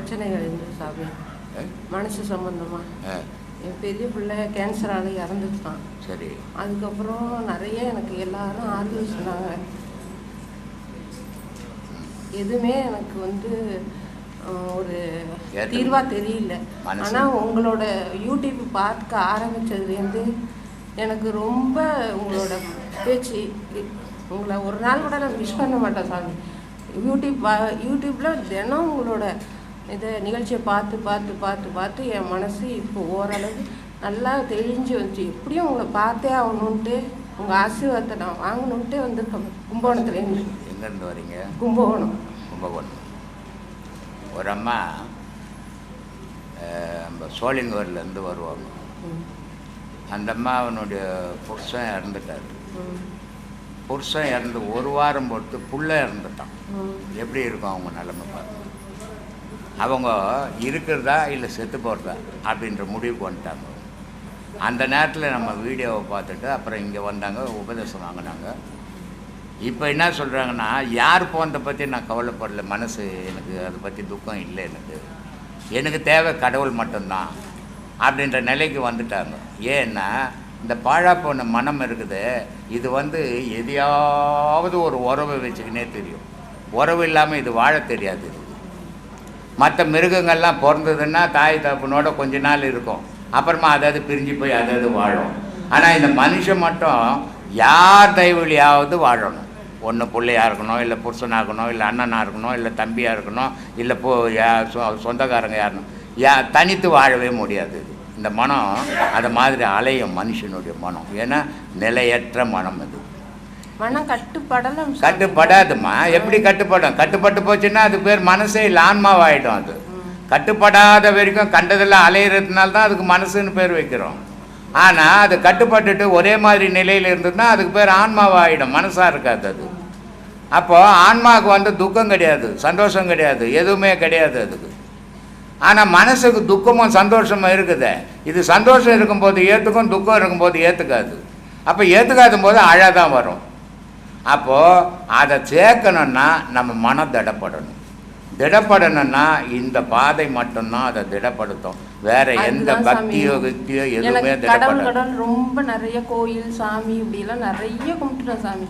பிரச்சனைகள் இருந்தது சாமி? மனசு சம்பந்தமாக என் பெரிய பிள்ளை கேன்சரால் இறந்துட்டான். சரி. அதுக்கப்புறம் நிறைய எனக்கு எல்லாரும் ஆறுதல் சொன்னாங்க. எதுவுமே எனக்கு வந்து ஒரு தீர்வாக தெரியல. ஆனால் உங்களோட யூடியூப் பார்க்க ஆரம்பிச்சதுலேருந்து எனக்கு ரொம்ப உங்களோட பேச்சு உங்களை ஒரு நாள் கூட நான் மிஸ் பண்ண மாட்டேன் சாமி. யூடியூப் யூடியூப்ல தினம் உங்களோட இதை நிகழ்ச்சியை பார்த்து பார்த்து பார்த்து பார்த்து என் மனசு இப்போ ஓரளவு நல்லா தெளிஞ்சு வந்துச்சு. எப்படியும் உங்களை பார்த்தே ஆகணுன்ட்டு உங்கள் ஆசீர்வாதத்தை நான் வாங்கணுன்ட்டு வந்திருக்கேன். கும்பகோணத்துலேருந்து எங்கேருந்து வரீங்க? கும்பகோணம். கும்பகோணம். ஒரு அம்மா நம்ம சோழிங்கூர்லேருந்து வருவாங்க. அந்த அம்மா அவனுடைய புருஷன் இறந்துட்டார். புருஷன் இறந்து ஒரு வாரம் பொறுத்து புள்ள இறந்துட்டான். எப்படி இருக்கும் அவங்க நிலைமை பாருங்க அவங்க இருக்கிறதா இல்லை செத்து போகிறதா அப்படின்ற முடிவுக்கு வந்துட்டாங்க. அந்த நேரத்தில் நம்ம வீடியோவை பார்த்துட்டு அப்புறம் இங்கே வந்தாங்க உபதேசம் வாங்கினாங்க. இப்போ என்ன சொல்கிறாங்கன்னா யார் போனதை பற்றி நான் கவலைப்படல. மனசு எனக்கு அதை பற்றி துக்கம் இல்லை எனக்கு. எனக்கு தேவை கடவுள் மட்டும்தான் அப்படின்ற நிலைக்கு வந்துட்டாங்க. ஏன்னா இந்த பாழா போன மனம் இருக்குது. இது வந்து எதையாவது ஒரு உறவை வச்சுக்கினே தெரியும். உறவு இல்லாமல் இது வாழ தெரியாது. இது மற்ற மிருகங்கள்லாம் பிறந்ததுன்னா தாய் தப்புனோட கொஞ்ச நாள் இருக்கும். அப்புறமா அதாவது பிரிஞ்சு போய் அதாவது வாழும். ஆனால் இந்த மனுஷன் மட்டும் யார் தயவுலையாவது வாழணும். ஒன்று பிள்ளையாக இருக்கணும் இல்லை புருஷனாகணும் இருக்கணும் இல்லை அண்ணனாக இருக்கணும் இல்லை தம்பியாக இருக்கணும் இல்லை போ சொந்தக்காரங்க யாருணும். யா தனித்து வாழவே முடியாது. இது. இந்த மனம் அதை மாதிரி அலையும் மனுஷனுடைய மனம். ஏன்னா நிலையற்ற மனம் இது மனம் கட்டுப்படலாம் சாமி. கட்டுப்படாதும்மா. எப்படி கட்டுப்படும்? கட்டுப்பட்டு போச்சுன்னா அது பேர் மனசே இல்லை ஆன்மாவாயிடும் அது. கட்டுப்படாத வரைக்கும் கண்டதெல்லாம் அலையிறதுனால தான் அதுக்கு மனசுன்னு பேர் வைக்கிறோம். ஆனால் அது கட்டுப்பட்டுட்டு ஒரே மாதிரி நிலையில் இருந்ததுன்னா அதுக்கு பேர் ஆன்மாவாயிடும். மனசாக இருக்காது அது. அப்போது ஆன்மாவுக்கு வந்து துக்கம் கிடையாது சந்தோஷம் கிடையாது எதுவுமே கிடையாது அதுக்கு. ஆனால் மனசுக்கு துக்கமும் சந்தோஷமும் இருக்குதே. இது சந்தோஷம் இருக்கும்போது ஏற்றுக்கும் துக்கம் இருக்கும்போது ஏற்றுக்காது அப்போ ஏற்றுக்காத போது அழாதான் வரும். அப்போது அதை சேர்க்கணும்னா நம்ம மனம் திடப்படணும். திடப்படணும்னா இந்த பாதை மட்டும்தான் அதை திடப்படுத்தும். வேற எந்த. பக்தியோ கிக்தியோ எதுவுமே கடவுள் ரொம்ப நிறைய கோயில் சாமி இப்படிலாம் நிறைய கும்பிட்டுட்டேன் சாமி.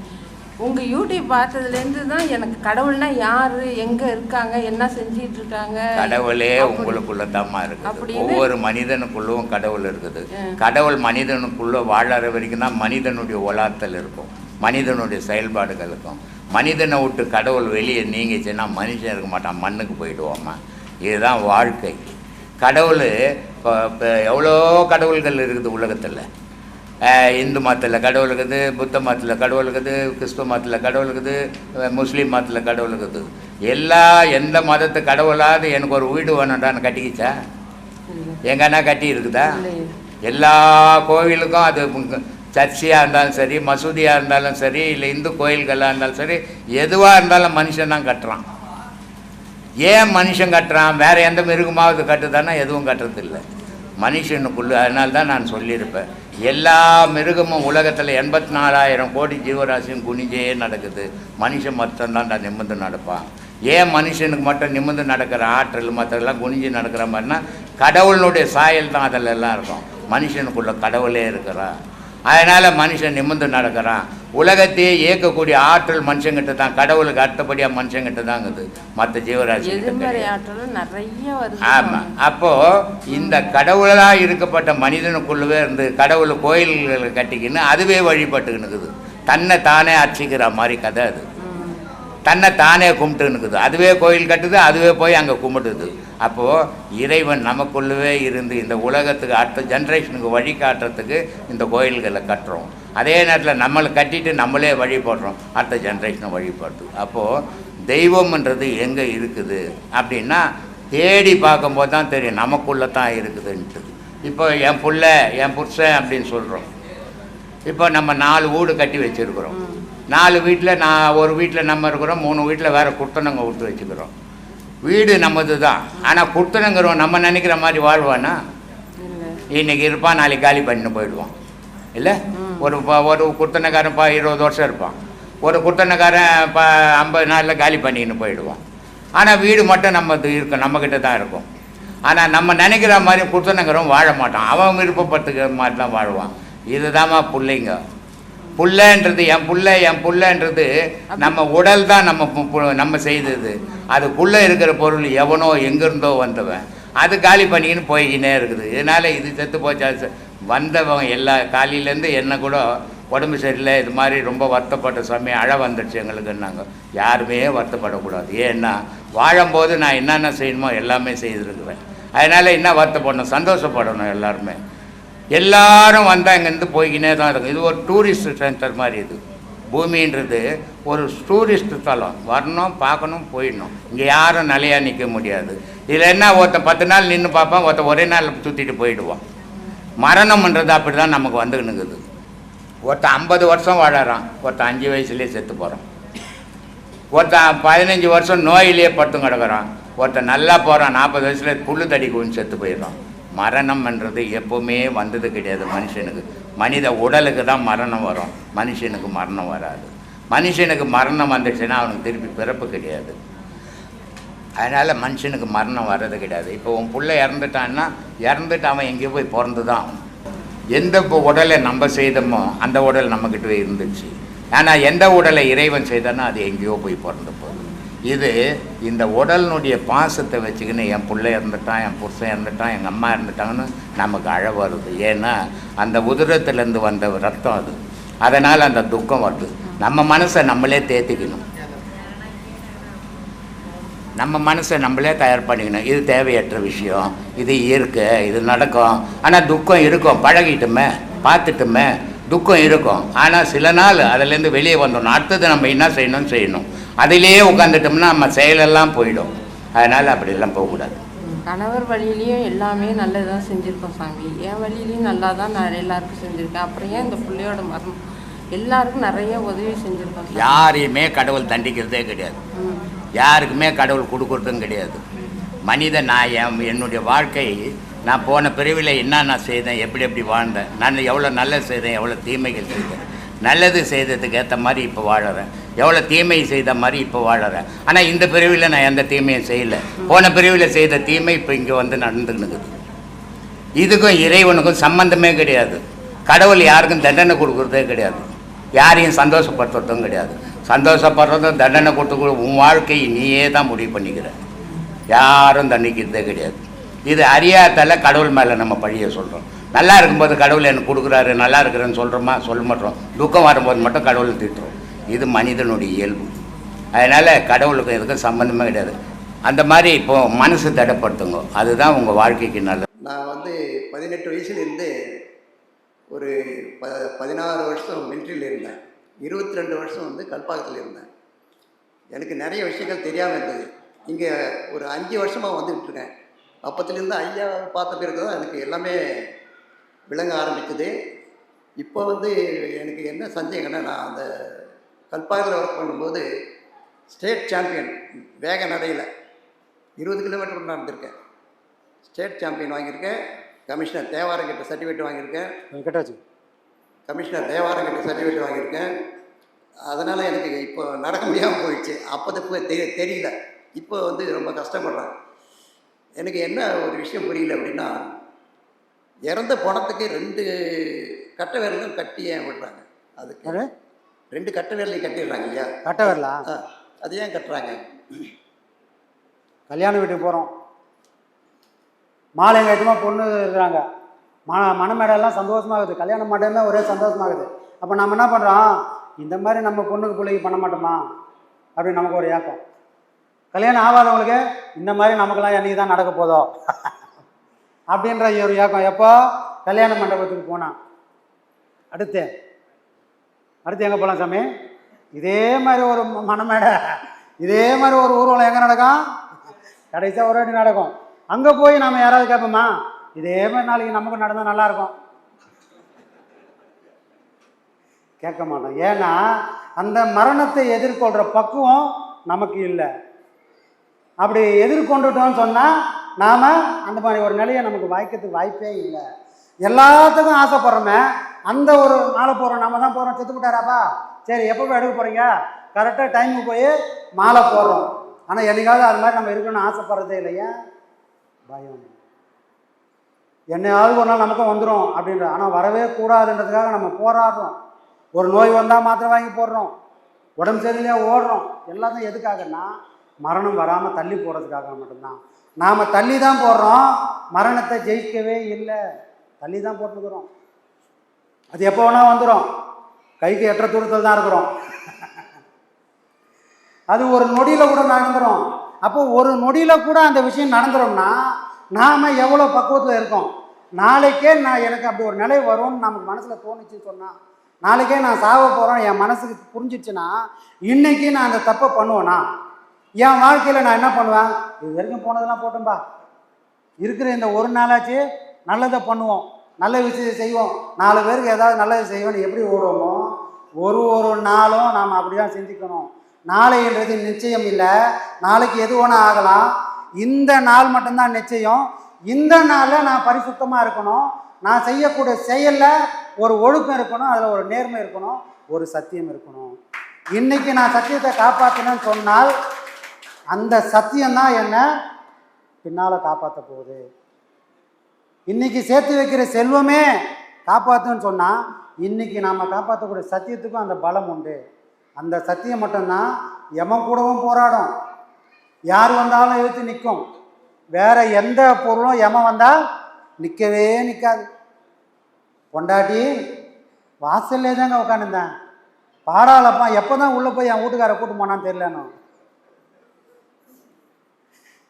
உங்க யூடியூப் பார்த்ததுலேருந்து தான் எனக்கு கடவுள்னா யாரு எங்க இருக்காங்க என்ன செஞ்சிட்டு இருக்காங்க? கடவுளே உங்களுக்குள்ள தாம்மா இருக்குது. ஒவ்வொரு மனிதனுக்குள்ளும் கடவுள் இருக்குது. கடவுள் மனிதனுக்குள்ள வாழற வரைக்கும் தான் மனிதனுடைய உலாத்தல் இருக்கும். மனிதனுடைய செயல்பாடுகள் இருக்கும் மனிதனை விட்டு கடவுள் வெளியே நீங்கிச்சுன்னா மனுஷன் இருக்க மாட்டான் மண்ணுக்கு போயிடுவோம்மா இதுதான் வாழ்க்கை. கடவுள் இப்போ இப்போ எவ்வளோ கடவுள்கள் இருக்குது உலகத்தில்? இந்து மதத்தில் கடவுள் இருக்குது புத்த மதத்தில் கடவுள் இருக்குது கிறிஸ்துவ மதத்தில் கடவுள் இருக்குது முஸ்லீம் மதத்தில் கடவுள் இருக்குது. எல்லா எந்த மதத்து கடவுளாவது எனக்கு ஒரு வீடு வேணும்டான்னு கட்டிக்கிச்சா. எங்கன்னா கட்டி இருக்குதா. எல்லா கோவிலுக்கும் அது சர்ச்சியாக இருந்தாலும் சரி மசூதியாக இருந்தாலும் சரி இல்லை இந்து கோயில்களாக இருந்தாலும் சரி எதுவாக இருந்தாலும் மனுஷன் தான் கட்டுறான். ஏன் மனுஷன் கட்டுறான்? வேறு எந்த மிருகமாவது கட்டுதானா எதுவும் கட்டுறதில்லை. மனுஷனுக்குள்ள அதனால தான் நான் சொல்லியிருப்பேன். எல்லா மிருகமும் உலகத்தில் எண்பத்தி நாலாயிரம் கோடி ஜீவராசியும் குனிஞ்சே நடக்குது. மனுஷன் மட்டும்தான் தான் நிமிர்ந்து நடப்பான். ஏன் மனுஷனுக்கு மட்டும் நிமிர்ந்து நடக்கிற ஆற்றல் மற்றெல்லாம் குனிஞ்சு நடக்கிற மாதிரினா கடவுளுடைய சாயல் தான் அதில் எல்லாம் இருக்கும். மனுஷனுக்குள்ள கடவுளே இருக்கிறான் அதனால் மனுஷன் நிமிர்ந்து நடக்கிறான். உலகத்தையே இயக்கக்கூடிய ஆற்றல் மனுஷங்கிட்ட தான் கடவுளுக்கு அடுத்தபடியாக மனுஷங்கிட்ட தாங்குது மற்ற ஜீவராசி ஆமாம் சாமி. அப்போ இந்த கடவுளாக இருக்கப்பட்ட மனிதனுக்குள்ளவே இருந்து கடவுள் கோயில்களை கட்டிக்கின்னு அதுவே வழிபட்டுக்கின்னு இருக்குது தன்னை தானே அர்ச்சிக்கிற மாதிரி கதை அது. தன்னை தானே கும்பிட்டுன்னு இருக்குது அதுவே கோயில் கட்டுது அதுவே போய் அங்கே கும்பிட்டுது. அப்போது இறைவன் நமக்குள்ளவே இருந்து இந்த உலகத்துக்கு அடுத்த ஜென்ரேஷனுக்கு வழி காட்டுறதுக்கு இந்த கோயில்களை கட்டுறோம். அதே நேரத்தில் நம்மளை கட்டிட்டு நம்மளே வழிபடுறோம் அடுத்த ஜென்ரேஷனை வழிபடுது அப்போது தெய்வம்ன்றது எங்கே இருக்குது? அப்படின்னா தேடி பார்க்கும்போது தான் தெரியும். நமக்குள்ளே தான் இருக்குதுன்ட்டு இப்போ என் புள்ள என் புருஷன் அப்படின்னு சொல்கிறோம் இப்போ நம்ம நாலு வீடு கட்டி வச்சுருக்குறோம். நாலு வீட்டில் நான் ஒரு வீட்டில் நம்ம இருக்கிறோம். மூணு வீட்டில் வேறு குர்த்தனங்க விட்டு வச்சுக்கிறோம். வீடு நம்மது தான் ஆனால் குர்த்தனங்கிறோம் நம்ம நினைக்கிற மாதிரி வாழ்வானா? இன்னைக்கு இருப்பான் நாளைக்கு காலி பண்ணிட்டு போயிடுவான். இல்லை? ஒரு ஒரு குர்த்தனைக்காரன் பா இருபது வருஷம் இருப்பான். ஒரு குர்த்தனைக்காரன் ப ஐம்பது நாளில் காலி பண்ணின்னு போயிடுவான். ஆனால் வீடு மட்டும் நம்ம இருக்கும் நம்மக்கிட்ட தான் இருக்கும். ஆனால் நம்ம நினைக்கிற மாதிரி குர்த்தனைங்கிறவன் வாழ மாட்டான். அவன் விருப்பப்பட்டுக்கிற மாதிரி தான் வாழ்வான். இதுதாம்மா பிள்ளைங்க. புள்ளன்றது என் புள்ள என் புள்ளன்றது நம்ம உடல் தான் நம்ம நம்ம செய்தது. அதுக்குள்ளே இருக்கிற பொருள் எவனோ எங்கிருந்தோ வந்தவன். அது காலி பண்ணிக்கின்னு போய்கினே இருக்குது. இதனால் இது செத்து போச்சா? வந்தவன் எல்லா காலையிலேருந்து என்ன கூட உடம்பு சரியில்லை. இது மாதிரி ரொம்ப வருத்தப்பட்ட சமயம் அழ வந்துடுச்சு எங்களுக்குன்னாங்க. யாருமே வருத்தப்படக்கூடாது. ஏன்னா வாழும்போது நான் என்னென்ன செய்யணுமோ எல்லாமே செய்திருக்கிறேன். அதனால் என்ன வருத்தப்படணும்? சந்தோஷப்படணும் எல்லாருமே. எல்லாரும் வந்தால் இங்கேருந்து போய்கினே தான் இருக்கும். இது ஒரு டூரிஸ்ட் சென்டர் மாதிரி இது. பூமின்றது ஒரு டூரிஸ்ட் தலம். வரணும் பார்க்கணும் போயிடணும். இங்கே யாரும் நிலையாக நிற்க முடியாது. இதில் என்ன ஒருத்தன் பத்து நாள் நின்று பார்ப்பான் ஒருத்தன் ஒரே நாள் சுற்றிட்டு போயிடுவான். மரணம்ன்றது அப்படி தான் நமக்கு வந்துக்கினுக்குது ஒருத்தன் ஐம்பது வருஷம் வாழறான். ஒருத்தன் அஞ்சு வயசுலேயே செத்து போகிறான் ஒருத்தன் பதினஞ்சு வருஷம் நோயிலேயே படுத்து கிடக்குறான். ஒருத்தன் நல்லா போகிறான் நாற்பது வயசுல புல்லு தடி செத்து போயிடுறான். மரணம்ன்றது எப்போவுமே வந்தது கிடையாது மனுஷனுக்கு. மனித உடலுக்கு தான் மரணம் வரும். மனுஷனுக்கு மரணம் வராது. மனுஷனுக்கு மரணம் வந்துச்சுன்னா அவனுக்கு திருப்பி பிறப்பு கிடையாது. அதனால் மனுஷனுக்கு மரணம் வர்றது கிடையாது. இப்போ உன் பிள்ளை இறந்துட்டான்னா இறந்துட்டு அவன் எங்கேயோ போய் பிறந்து தான் எந்த இப்போ உடலை நம்ம செய்தோமோ அந்த உடல் நம்மக்கிட்ட இருந்துச்சு. ஆனால் எந்த உடலை இறைவன் செய்தானோ அது எங்கேயோ போய் பிறந்து இது இந்த உடலினுடைய பாசத்தை வச்சுக்கின்னு என் பிள்ளை இறந்துட்டான் என் புருஷன் இறந்துட்டான் எங்கள் அம்மா இறந்துட்டாங்கன்னு நமக்கு அழ வருது. ஏன்னா அந்த உதிரத்துலேருந்து வந்த ரத்தம் அது. அதனால் அந்த துக்கம் வருது. நம்ம மனசை நம்மளே தேத்திக்கணும். நம்ம மனசை நம்மளே தயார் பண்ணிக்கணும். இது தேவையற்ற விஷயம். இது இருக்கு இது நடக்கும். ஆனால் துக்கம் இருக்கும். பழகிட்டுமே பார்த்துட்டுமே துக்கம் இருக்கும். ஆனால் சில நாள் அதுலேருந்து வெளியே வந்தோம் அடுத்தது நம்ம என்ன செய்யணும் செய்யணும். அதிலேயே உட்காந்துட்டோம்னா நம்ம செயலெல்லாம் போயிடும். அதனால் அப்படிலாம் போகக்கூடாது. கணவர் வழியிலையும் எல்லாமே நல்லதாக செஞ்சுருக்கோம் சாமி. என் வழியிலையும் நல்லா தான் நான் எல்லாருக்கும் செஞ்சுருக்கேன். அப்புறம் ஏன் இந்த பிள்ளையோட மரணம் எல்லாருக்கும் நிறைய உதவி செஞ்சுருக்கோம் யாரையுமே கடவுள் தண்டிக்கிறதே கிடையாது. யாருக்குமே கடவுள் கொடுக்குறதும் கிடையாது. மனிதன் நான் என் என்னுடைய வாழ்க்கை நான் போன பிரிவில் என்ன நான் செய்தேன் எப்படி எப்படி வாழ்ந்தேன் நான் எவ்வளோ நல்லது செய்தேன் எவ்வளோ தீமைகள் செய்தேன். நல்லது செய்ததுக்கு ஏற்ற மாதிரி இப்போ வாழறேன். எவ்வளோ தீமை செய்த மாதிரி இப்போ வாழறேன். ஆனால் இந்த பிரிவில் நான் எந்த தீமையும் செய்யலை. போன பிரிவில் செய்த தீமை இப்போ இங்கே வந்து நடந்துக்கினுக்குது இதுக்கும் இறைவனுக்கும் சம்பந்தமே கிடையாது. கடவுள் யாருக்கும் தண்டனை கொடுக்குறதே கிடையாது. யாரையும் சந்தோஷப்படுத்துறதும் கிடையாது. சந்தோஷப்படுறதும் தண்டனை கொடுத்து உன் வாழ்க்கையை நீயே தான் முடிவு பண்ணிக்கிற. யாரும் தண்டிக்கிறதே கிடையாது. இது அறியாதால கடவுள் மேலே நம்ம பழிய சொல்கிறோம் நல்லா இருக்கும்போது கடவுள் எனக்கு கொடுக்குறாரு நல்லா இருக்கிறேன்னு சொல்கிறோமா சொல்ல மாட்டோம். துக்கம் வரும்போது மட்டும் கடவுளை திட்டுறோம். இது மனிதனுடைய இயல்பு. அதனால் கடவுளுக்கும் இதுக்கும் சம்மந்தமே கிடையாது. அந்த மாதிரி இப்போ மனசு தடைப்படுத்துங்க. அதுதான் உங்கள் வாழ்க்கைக்கு நல்லது. நான் வந்து பதினெட்டு வயசுலேருந்து ஒரு ப பதினாறு வருஷம் மிலிட்ரியில் இருந்தேன். இருபத்தி ரெண்டு வருஷம் வந்து கல்பாக்கத்தில் இருந்தேன். எனக்கு நிறைய விஷயங்கள் தெரியாமல் இருந்தது. இங்கே ஒரு அஞ்சு வருஷமாக வந்துக்கிட்டு இருக்கேன். அப்பத்துலேருந்து ஐயா பார்த்த பிறகு தான் எனக்கு எல்லாமே விளங்க ஆரம்பிக்குது. இப்போ வந்து எனக்கு என்ன சந்தேகம்னா நான் அந்த கல்பாக்கத்தில் ஒர்க் பண்ணும்போது ஸ்டேட் சாம்பியன் வேக நடையில் இருபது கிலோமீட்டர் நடந்திருக்கேன். ஸ்டேட் சாம்பியன் வாங்கியிருக்கேன். கமிஷனர் தேவாரங்கிட்ட சர்டிஃபிகேட் வாங்கியிருக்கேன். வெங்கடாஜி. கமிஷனர் தேவாரங்கிட்ட சர்டிஃபிகேட் வாங்கியிருக்கேன். அதனால் எனக்கு இப்போ நடக்க முடியாமல் போயிடுச்சு. அப்போது தெரிய தெரியல. இப்போ வந்து ரொம்ப கஷ்டப்படுறேன். எனக்கு என்ன ஒரு விஷயம் புரியல அப்படின்னா இறந்த பணத்துக்கு ரெண்டு கட்டை விரலும் கட்டி ஏன் விடுறாங்க? அதுக்கு ரெண்டு கட்டை விரலையும் கட்டிடுறாங்க ஐயா கட்ட வரலா? அது ஏன் கட்டுறாங்க? கல்யாண வீட்டுக்கு போகிறோம் மாலை கட்டமாக பொண்ணு இருக்கிறாங்க. மன மணமேடெல்லாம் சந்தோஷமாகுது கல்யாண மாட்டேமே ஒரே சந்தோஷமாகுது அப்போ நம்ம என்ன பண்ணுறோம் இந்த மாதிரி நம்ம பொண்ணுக்கு பிள்ளைக்கு பண்ண மாட்டோமா? அப்படின்னு நமக்கு ஒரு ஏக்கம். கல்யாணம் ஆகாதவங்களுக்கு இந்த மாதிரி நமக்கெல்லாம் என்னைக்கு தான் நடக்க போதோ? அப்படின்ற ஒரு ஏக்கம். எப்போ? கல்யாண மண்டபத்துக்கு போனான் அடுத்து. அடுத்து எங்கே போகலாம் சாமி? இதே மாதிரி ஒரு மனமேடை. இதே மாதிரி ஒரு ஊர்வலம் எங்கே நடக்கும்? கடைசியாக ஒரு வாட்டி நடக்கும். அங்கே போய் நம்ம யாராவது கேட்போமா? இதே மாதிரி நாளைக்கு நமக்கு நடந்தால் நல்லாயிருக்கும் கேட்க மாட்டோம். ஏன்னா அந்த மரணத்தை எதிர்கொள்கிற பக்குவம் நமக்கு இல்லை. அப்படி எதிர்கொண்டுட்டோம்னு சொன்னால் நாம் அந்த மாதிரி ஒரு நிலையை நமக்கு வாய்க்கிறதுக்கு வாய்ப்பே இல்லை. எல்லாத்துக்கும் ஆசைப்படுறோமே. அந்த ஒரு மாலை போகிறோம் நம்ம தான் போகிறோம் செத்து விட்டாராப்பா சரி எப்போ போய் எடுக்க போகிறீங்க கரெக்டாக டைமுக்கு போய் மாலை போடுறோம். ஆனால் என்னைக்காவது அது மாதிரி நம்ம இருக்கணும்னு ஆசைப்படுறதே இல்லையா? பயம். என்னையாவது ஒரு நாள் நமக்கும் வந்துடும் அப்படின்ற ஆனால் வரவே கூடாதுன்றதுக்காக நம்ம போராடுறோம். ஒரு நோய் வந்தால் மாத்திரை வாங்கி போடுறோம். உடம்பு சரியில்லையா ஓடுறோம். எல்லாத்தையும் எதுக்காகன்னா மரணம் வராமல் தள்ளி போடுறதுக்காக மட்டும்தான். நாம் தள்ளி தான் போடுறோம். மரணத்தை ஜெயிக்கவே இல்லை. தள்ளி தான் போட்டுக்கிறோம். அது எப்போ வேணால் வந்துடும் கைக்கு எட்டுற தூரத்தில் தான் இருக்கிறோம். அது ஒரு நொடியில் கூட நடந்துடும் அப்போ ஒரு நொடியில் கூட அந்த விஷயம் நடந்துரும்னா நாம் எவ்வளோ பக்குவத்தில் இருக்கோம். நாளைக்கே நான் எனக்கு அப்படி ஒரு நிலை வரும்னு நமக்கு மனசில் தோணுச்சுன்னு சொன்னால் நாளைக்கே நான் சாவ போகிறேன் என் மனசுக்கு புரிஞ்சிச்சுன்னா இன்றைக்கி நான் அந்த தப்பை பண்ணுவேனா? என் வாழ்க்கையில் நான் என்ன பண்ணுவேன்? இது வரைக்கும் போனதெல்லாம் போட்டோம்பா இருக்கிற இந்த ஒரு நாளாச்சு நல்லதை பண்ணுவோம். நல்ல விஷயத்தை செய்வோம். நாலு பேருக்கு ஏதாவது நல்லது செய்வோம்னு எப்படி ஓடுவோமோ? ஒரு ஒரு நாளும் நாம் அப்படி தான் சிந்திக்கணும். நாளைன்றது நிச்சயம் இல்லை. நாளைக்கு எது ஒன்று ஆகலாம். இந்த நாள் மட்டும்தான் நிச்சயம். இந்த நாளில் நான் பரிசுத்தமாக இருக்கணும். நான் செய்யக்கூடிய செயலில் ஒரு ஒழுக்கம் இருக்கணும். அதில் ஒரு நேர்மை இருக்கணும். ஒரு சத்தியம் இருக்கணும். இன்னைக்கு நான் சத்தியத்தை காப்பாற்றணும்னு சொன்னால் அந்த சத்தியம்தான் என்ன? பின்னால் காப்பாற்ற போகுது. இன்னைக்கு சேர்த்து வைக்கிற செல்வமே காப்பாற்றுன்னு சொன்னால் இன்னைக்கு நாம் காப்பாற்றக்கூடிய சத்தியத்துக்கும் அந்த பலம் உண்டு. அந்த சத்தியம் மட்டும்தான் எமன் கூடவும் போராடும். யார் வந்தாலும் எழுத்து நிற்கும். வேற எந்த பொருளும் எமன் வந்தால் நிற்கவே நிற்காது. பொண்டாட்டி வாசல்லே தாங்க உட்காந்துருந்தேன் பாடாளப்பா எப்போ தான் உள்ளே போய் என் வீட்டுக்காரை கூட்டு போனான்னு தெரியலன்னு.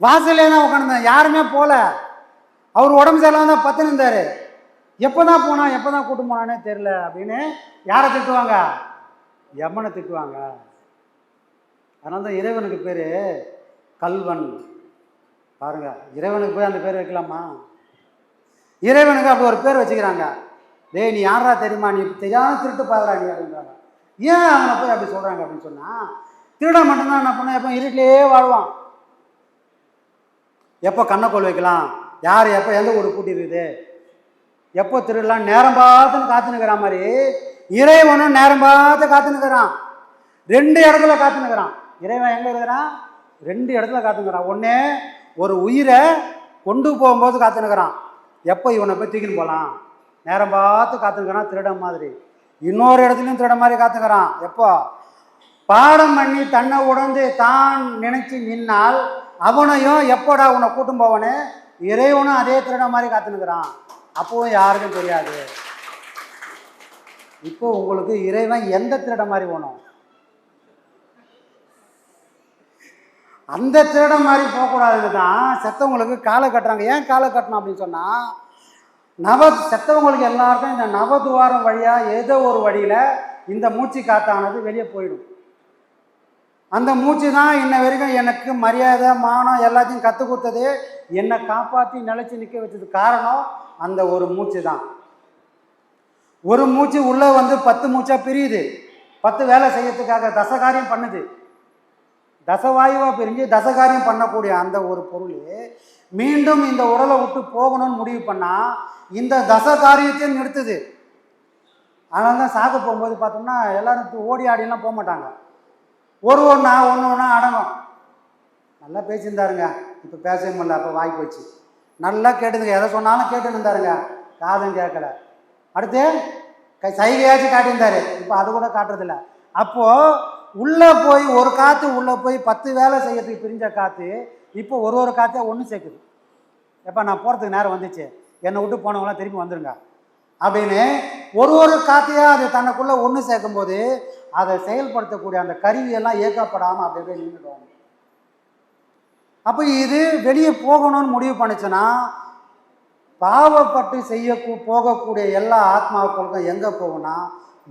வாசல்லே தான் உட்காந்துருந்தேன் யாருமே போகல அவர் உடம்பு சரியில்லாம தான் பத்து இருந்தார். எப்போ தான் போனா எப்போ தான் கூட்டு போனானே தெரில அப்படின்னு யாரை திட்டுவாங்க? யமனை திட்டுவாங்க. அதனால தான் இறைவனுக்கு பேர் கல்வன். பாருங்க இறைவனுக்கு போய் அந்த பேர் வைக்கலாமா? இறைவனுக்கு அப்படி ஒரு பேர் வச்சுக்கிறாங்க. டேய் நீ யாரா தெரியுமா? நீ தெரியாத திருட்டு பாதுறா நீ அப்படின்றாங்க. ஏன் அவனை போய் அப்படி சொல்கிறாங்க அப்படின்னு சொன்னால் திருட மட்டும்தான் என்ன பண்ண எப்போ இருட்டிலேயே வாழ்வான். எப்போ கண்ணக்கோள் வைக்கலாம்? யார் எப்போ எந்த ஊர் கூட்டியிருக்குது எப்போ திருடலாம்? நேரம் பார்த்துன்னு காத்துனுக்கிற மாதிரி இறைவனும் நேரம் பார்த்து காத்துனுக்கிறான் ரெண்டு இடத்துல காத்துனுக்கிறான் இறைவன் எங்கே இருக்கிறான்? ரெண்டு இடத்துல காத்துனுக்கிறான் ஒன்று ஒரு உயிரை கொண்டு போகும்போது காத்துனுக்கிறான் எப்போ இவனை போய் தூக்கின்னு போகலாம் நேரம் பார்த்து காத்துனுக்கிறான் திருடன் மாதிரி. இன்னொரு இடத்துலையும் திருட மாதிரி காத்துக்கிறான் எப்போ? பாடம் பண்ணி தன்னை உடந்து தான் நினைச்சு நின்னால் அவனையும் எப்போடா உன்னை கூட்டும் போவனே? இறைவனும் அதே திருட மாதிரி காத்துனுக்குறான் அப்பவும் யாருக்கும் தெரியாது. இப்போ உங்களுக்கு இறைவன் எந்த திருட மாதிரி போகணும்? அந்த திருட மாதிரி போகக்கூடாதுன்னு தான் செத்தவங்களுக்கு காலை கட்டுறாங்க. ஏன் காலை கட்டணும் அப்படின்னு சொன்னால் நவ செத்தவங்களுக்கு எல்லாருக்கும் இந்த நவதுவாரம் வழியாக ஏதோ ஒரு வழியில் இந்த மூச்சு காத்தானது வெளியே போயிடும். அந்த மூச்சு தான் இன்ன வரைக்கும் எனக்கு மரியாதை மானம் எல்லாத்தையும் கற்றுக் கொடுத்தது. என்னை காப்பாற்றி நிலைச்சி நிற்க வச்சது காரணம் அந்த ஒரு மூச்சு தான் ஒரு மூச்சு உள்ளே வந்து பத்து மூச்சாக பிரியுது. பத்து வேலை செய்யறதுக்காக தசகாரியம் பண்ணுது. தசவாயுவாக பிரிஞ்சு தசகாரியம் பண்ணக்கூடிய அந்த ஒரு பொருள் மீண்டும் இந்த உடலை விட்டு போகணும்னு முடிவு பண்ணால் இந்த தசகாரியத்தையும் நிறுத்துது. அதனால தான் சாக போகும்போது பார்த்தோம்னா எல்லாரும் ஓடி ஆடிலாம் போக மாட்டாங்க. ஒரு ஒன்றா ஒன்று ஒன்றா அடங்கும். நல்லா பேசியிருந்தாருங்க. இப்போ பேசவே முடியல அப்போ வாய் போச்சு. நல்லா கேட்டுதுங்க எதை சொன்னாலும் கேட்டுன்னு இருந்தாருங்க காதும் கேட்கல. அடுத்து கை சைகையாச்சும் காட்டியிருந்தாரு. இப்போ அது கூட காட்டுறதில்ல. அப்போது உள்ளே போய் ஒரு காற்று உள்ளே போய் பத்து வேலை செய்யறதுக்கு பிரிஞ்ச காற்று இப்போ ஒரு ஒரு காற்றே ஒன்று சேர்க்குது. எப்போ நான் போகிறதுக்கு நேரம் வந்துச்சு. என்னை விட்டு போனவங்களாம் திரும்பி வந்துருங்க. அப்படின்னு ஒரு ஒரு காத்தையாக அது தனக்குள்ளே ஒன்று சேர்க்கும்போது அதை செயல்படுத்தக்கூடிய அந்த கருவியெல்லாம் இயக்கப்படாமல் அப்படியே நின்றுடுவாங்க. அப்போ இது வெளியே போகணும்னு முடிவு பண்ணுச்சுன்னா பாவப்பட்டு செய்ய போகக்கூடிய எல்லா ஆத்மாக்களுக்கும் எங்கே போகும்னா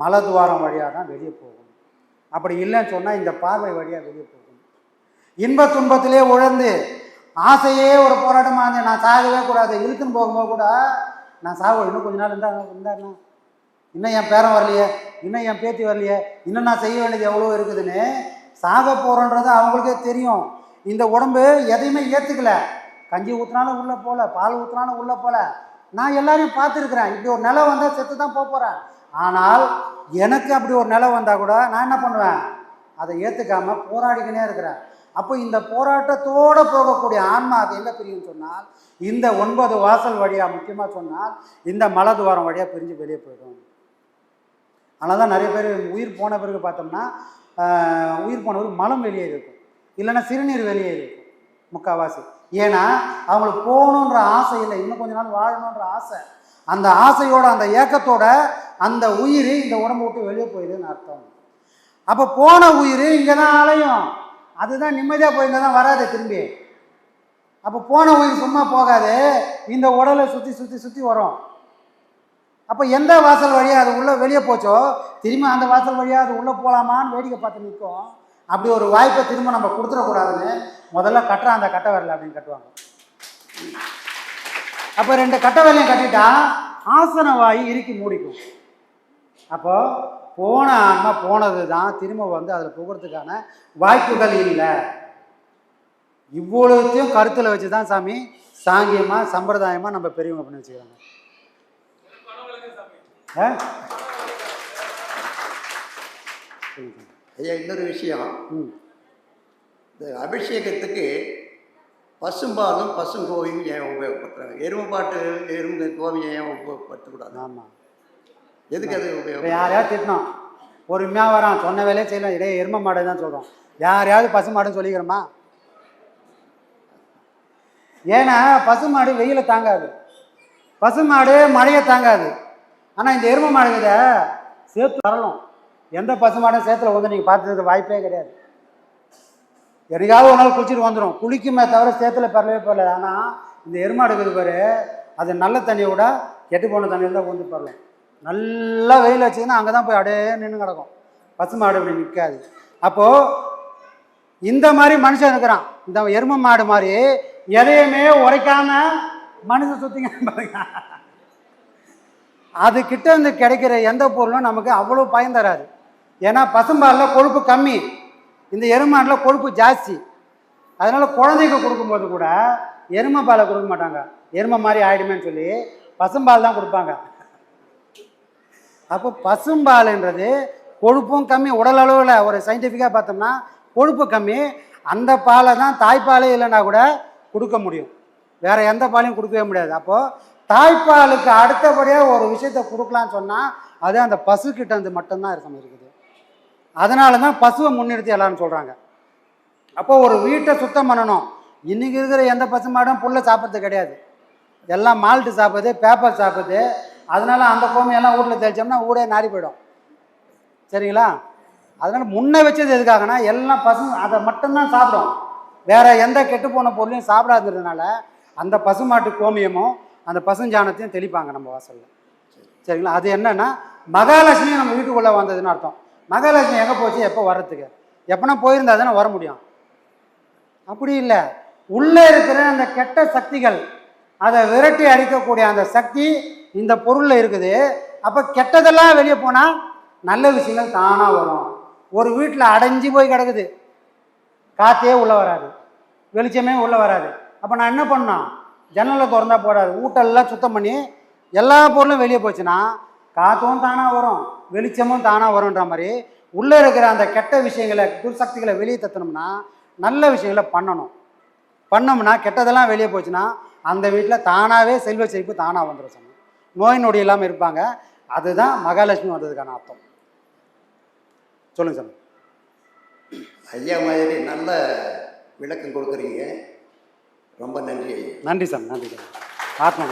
மலதுவாரம் வழியாக தான் வெளியே போகும். அப்படி இல்லைன்னு சொன்னால் இந்த பார்வை வழியாக வெளியே போகும். இன்ப துன்பத்திலே உழந்து ஆசையே ஒரு போராட்டமாக இருந்து நான் சாகவே கூடாது இழுத்துன்னு போகும்போது கூட நான் சாக இன்னும் கொஞ்ச நாள் இருந்தா இருந்தாருண்ணா இன்னும் என் பேரன் வரலையே? இன்னும் என் பேத்தி வரலையே? இன்னும் நான் செய்ய வேண்டியது எவ்வளோ இருக்குதுன்னு சாக போகிறோன்றது அவங்களுக்கே தெரியும். இந்த உடம்பு எதையுமே ஏற்றுக்கல கஞ்சி ஊற்றினாலும் உள்ளே போகல பால் ஊற்றினாலும் உள்ளே போகல. நான் எல்லாரையும் பார்த்துருக்குறேன். இப்படி ஒரு நிலை வந்தால் செத்து தான் போக போகிறேன் ஆனால் எனக்கு அப்படி ஒரு நிலை வந்தால் கூட நான் என்ன பண்ணுவேன்? அதை ஏற்றுக்காம போராடிக்கினே இருக்கிறேன். அப்போ இந்த போராட்டத்தோடு போகக்கூடிய ஆன்மா அது எங்கே பிரியும்னு சொன்னால் இந்த ஒன்பது வாசல் வழியாக முக்கியமாக சொன்னால் இந்த மலதுவாரம் வழியாக பிரிஞ்சு வெளியே போயிடும். அதனால தான் நிறைய பேர் உயிர் போன பிறகு பார்த்தோம்னா உயிர் போனவர் மலம் வெளியே இருக்கும். இல்லைன்னா சிறுநீர் வெளியே இருக்கும். முக்கால்வாசி. ஏன்னா அவங்களுக்கு போகணுன்ற ஆசை இல்லை. இன்னும் கொஞ்ச நாள் வாழணுன்ற ஆசை. அந்த ஆசையோட அந்த ஏக்கத்தோட அந்த உயிர் இந்த உடம்பு விட்டு வெளியே போயிடுதுன்னு அர்த்தம். அப்போ போன உயிர் இங்கே தான் அலையும். அதுதான் நிம்மதியாக போயிருந்தால் தான் வராது திரும்பி. அப்போ போன உயிர் சும்மா போகாது. இந்த உடலை சுற்றி சுற்றி சுற்றி வரும். அப்போ எந்த வாசல் வழியாக அது உள்ளே வெளியே போச்சோ? திரும்பி அந்த வாசல் வழியாக அது உள்ளே போகலாமான்னு வேடிக்கை பார்த்து நிற்கும். அப்படி ஒரு வாய்ப்பை திரும்ப நம்ம கொடுத்துடக்கூடாதுன்னு முதல்ல கட்டுற அந்த கட்டை வரல அப்படின்னு கட்டுவாங்க. அப்போ ரெண்டு கட்டை வரலையும் கட்டிட்டா ஆசன வாயு இறுக்கி மூடிக்கும். அப்போ போன ஆன்மா போனது தான் திரும்ப வந்து அதில் புகிறதுக்கான வாய்ப்புகள் இல்லை. இவ்வளோத்தையும் கருத்தில் வச்சு தான் சாமி சாங்கியமாக சம்பிரதாயமாக நம்ம பெரியவங்க பண்ணி வச்சுக்கிறாங்க. ஐயா இன்னொரு விஷயம். ம். இந்த அபிஷேகத்துக்கு பசும்பாலும் பசுங்கோவையும் ஏன் உபயோகப்படுத்துறாங்க? எருமைப்பாட்டு எருமை கோவையை ஏன் உபயோகப்படுத்தக்கூடாது? ஆமாம் எதுக்கு அது உபயோகம்? யாரையாவது திட்டினோம்? பொறுமையாக வரான் சொன்ன வேலையை செய்யலாம். இடே எரும மாடு தான் சொல்கிறோம் யாரையாவது பசு மாடுன்னு சொல்லிக்கிறோமா? ஏன்னா பசு மாடு வெயில தாங்காது. பசு மாடு மழையை தாங்காது. ஆனால் இந்த எரும மாடு சேர்த்து வரணும். எந்த பசு மாடும் சேத்துல வந்து நீங்கள் பார்த்ததுக்கு வாய்ப்பே கிடையாது. எனக்காவது ஒரு நாள் குளிச்சுட்டு வந்துடும் குளிக்குமே தவிர சேத்துல பரவே போகல ஆனால் இந்த எருமாடு இருக்குது பாரு அது நல்ல தண்ணியை விட கெட்டு போன தண்ணியில் தான் கொண்டு பரலாம் நல்லா வெயில் வச்சுன்னா அங்கே தான் போய் அப்படியே நின்று கிடக்கும். பசு மாடு இப்படி நிற்காது அப்போது இந்த மாதிரி மனுஷன் இருக்கிறான். இந்த எரும மாடு மாதிரி எதையுமே உரைக்காம மனுஷன் சுற்றிங்க பாருங்க அது கிட்ட இருந்து கிடைக்கிற எந்த பொருளும் நமக்கு அவ்வளோ பயன் தராது. ஏன்னா பசும்பாலில் கொழுப்பு கம்மி. இந்த எருமாட்டில் கொழுப்பு ஜாஸ்தி. அதனால் குழந்தைக்கு கொடுக்கும்போது கூட எருமை பாலை கொடுக்க மாட்டாங்க. எருமை மாதிரி ஆயிடுமேன்னு சொல்லி பசும்பால் தான் கொடுப்பாங்க. அப்போ பசும்பாலுன்றது கொழுப்பும் கம்மி. உடல் அளவில் ஒரு சயின்டிஃபிக்காக பார்த்தோம்னா கொழுப்பு கம்மி. அந்த பாலை தான் தாய்ப்பாலே இல்லைன்னா கூட கொடுக்க முடியும். வேறு எந்த பாலையும் கொடுக்கவே முடியாது. அப்போது தாய்ப்பாலுக்கு அடுத்தபடியாக ஒரு விஷயத்தை கொடுக்கலான்னு சொன்னால் அது அந்த பசுக்கிட்ட வந்து மட்டும்தான் இருக்க இருக்குது. அதனால தான் பசுவை முன்னிறுத்தி எல்லாரும் சொல்கிறாங்க அப்போ ஒரு வீட்டை சுத்தம் பண்ணணும். இன்றைக்கி இருக்கிற எந்த பசு மாடும் புல்லை சாப்பிட்றது கிடையாது. எல்லாம் மால்ட்டு சாப்பிடுது பேப்பர் சாப்பிடுது. அதனால் அந்த கோமியெல்லாம் வீட்டில் தெளிச்சோம்னா ஊடே நாரி போயிடும். சரிங்களா? அதனால் முன்ன வச்சது எதுக்காகனா எல்லாம் பசு அதை மட்டும்தான் சாப்பிடும். வேறு எந்த கெட்டு போன பொருளையும் சாப்பிடாததுனால அந்த பசுமாட்டு கோமியமும் அந்த பசுஞ்சாணத்தையும் தெளிப்பாங்க நம்ம வாசலில். சரிங்களா? அது என்னன்னா மகாலட்சுமி நம்ம வீட்டுக்குள்ளே வந்ததுன்னு அர்த்தம். மகாலட்சுமி எங்கே போச்சு? எப்போ வர்றதுக்கு? எப்போனா போயிருந்தா தானே வர முடியும். அப்படி இல்லை. உள்ளே இருக்கிற அந்த கெட்ட சக்திகள் அதை விரட்டி அடிக்கக்கூடிய அந்த சக்தி இந்த பொருளில் இருக்குது. அப்போ கெட்டதெல்லாம் வெளியே போனால் நல்ல விஷயங்கள் தானாக வரும். ஒரு வீட்டில் அடைஞ்சு போய் கிடக்குது. காற்றே உள்ளே வராது. வெளிச்சமே உள்ளே வராது. அப்போ நான் என்ன பண்ணோம் ஜன்னலை திறந்தா போடாது. ஊட்டெல்லாம் சுத்தம் பண்ணி எல்லா பொருளும் வெளியே போச்சுன்னா காற்றும் தானாக வரும் வெளிச்சமும் தானாக வரும்ன்ற மாதிரி உள்ளே இருக்கிற அந்த கெட்ட விஷயங்களை துர்சக்திகளை வெளியே தத்தணும்னா நல்ல விஷயங்களை பண்ணணும். பண்ணோம்னா கெட்டதெல்லாம் வெளியே போச்சுன்னா அந்த வீட்டில் தானாகவே செல்வ செழிப்பு தானாக வந்துடும் சொன்னோம் நோய் நொடி இல்லாமல் இருப்பாங்க. அதுதான் மகாலட்சுமி வந்ததுக்கான அர்த்தம். சொல்லுங்கள் சொல்லுங்கள் ஐயா மாதிரி நல்ல விளக்கம் கொடுக்குறீங்க. ரொம்ப நன்றி ஐயா. நன்றி சார் நன்றி சார். ஆத்மா